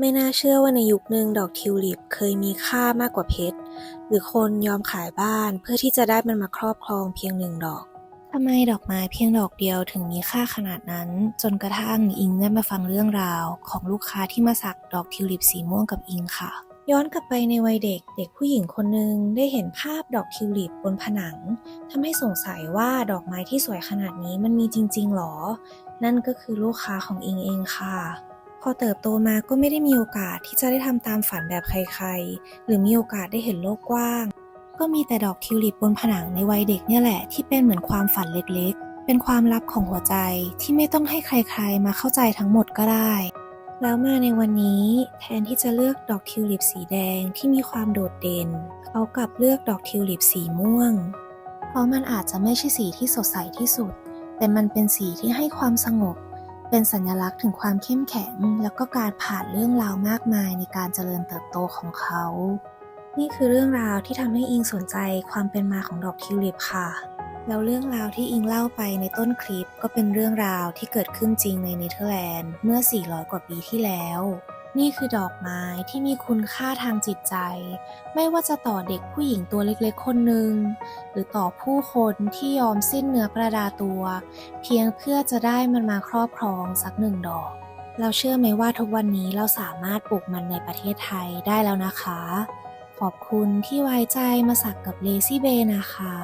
ไม่น่าเชื่อว่าในยุคหนึ่งดอกทิวลิปเคยมีค่ามากกว่าเพชร หรือคนยอมขายบ้านเพื่อที่จะได้มันมาครอบครองเพียงหนึ่งดอกทำไมดอกไม้เพียงดอกเดียวถึงมีค่าขนาดนั้น จนกระทั่งอิงได้มาฟังเรื่องราวของลูกค้าที่มาสักดอกทิวลิปสีม่วงกับอิงค่ะ ย้อนกลับไปในวัยเด็กเด็กผู้หญิงคนหนึ่งได้เห็นภาพดอกทิวลิปบนผนังทำให้สงสัยว่าดอกไม้ที่สวยขนาดนี้มันมีจริงๆหรอ นั่นก็คือลูกค้าของอิงเองค่ะพ อเติบโตมาก็ไม่ได้มีโอกาสที่จะได้ทำตามฝันแบบใครๆ หรือมีโอกาสได้เห็นโลกกว้าง ก็มีแต่ดอกทิวลิปบนผนังในวัยเด็กเนี่ยแหละที่เป็นเหมือนความฝันเล็กๆ เป็นความลับของหัวใจที่ไม่ต้องให้ใครๆ มาเข้าใจทั้งหมดก็ได้ แล้วมาในวันนี้แทนที่จะเลือกดอกทิวลิปสีแดงที่มีความโดดเด่น เขากลับเลือกดอกทิวลิปสีม่วง เพราะมันอาจจะไม่ใช่สีที่สดใสที่สุด แต่มันเป็นสีที่ให้ความสงบ เป็นสัญลักษณ์ถึงความเข้มแข็ง แล้วก็การผ่านเรื่องราวมากมายในการเจริญเติบโตของเขา นี่คือเรื่องราวที่ทำให้อิงสนใจความเป็นมาของดอกทิวลิปค่ะ แล้วเรื่องราวที่อิงเล่าไปในต้นคลิป ก็เป็นเรื่องราวที่เกิดขึ้นจริงในเนเธอร์แลนด์เมื่อ 400 กว่าปีที่แล้ว นี่คือดอกไม้ที่มีคุณค่าทางจิตใจ ไม่ว่าจะต่อเด็กผู้หญิงตัวเล็กๆ คนหนึ่ง หรือต่อผู้คนที่ยอมสิ้นเนื้อประดาตัว เพียงเพื่อจะได้มันมาครอบครองสักหนึ่งดอก เราเชื่อไหมว่าทุกวันนี้เราสามารถปลูกมันในประเทศไทยได้แล้วนะคะ ขอบคุณที่ไว้ใจมาสักกับเลซี่เบนะคะ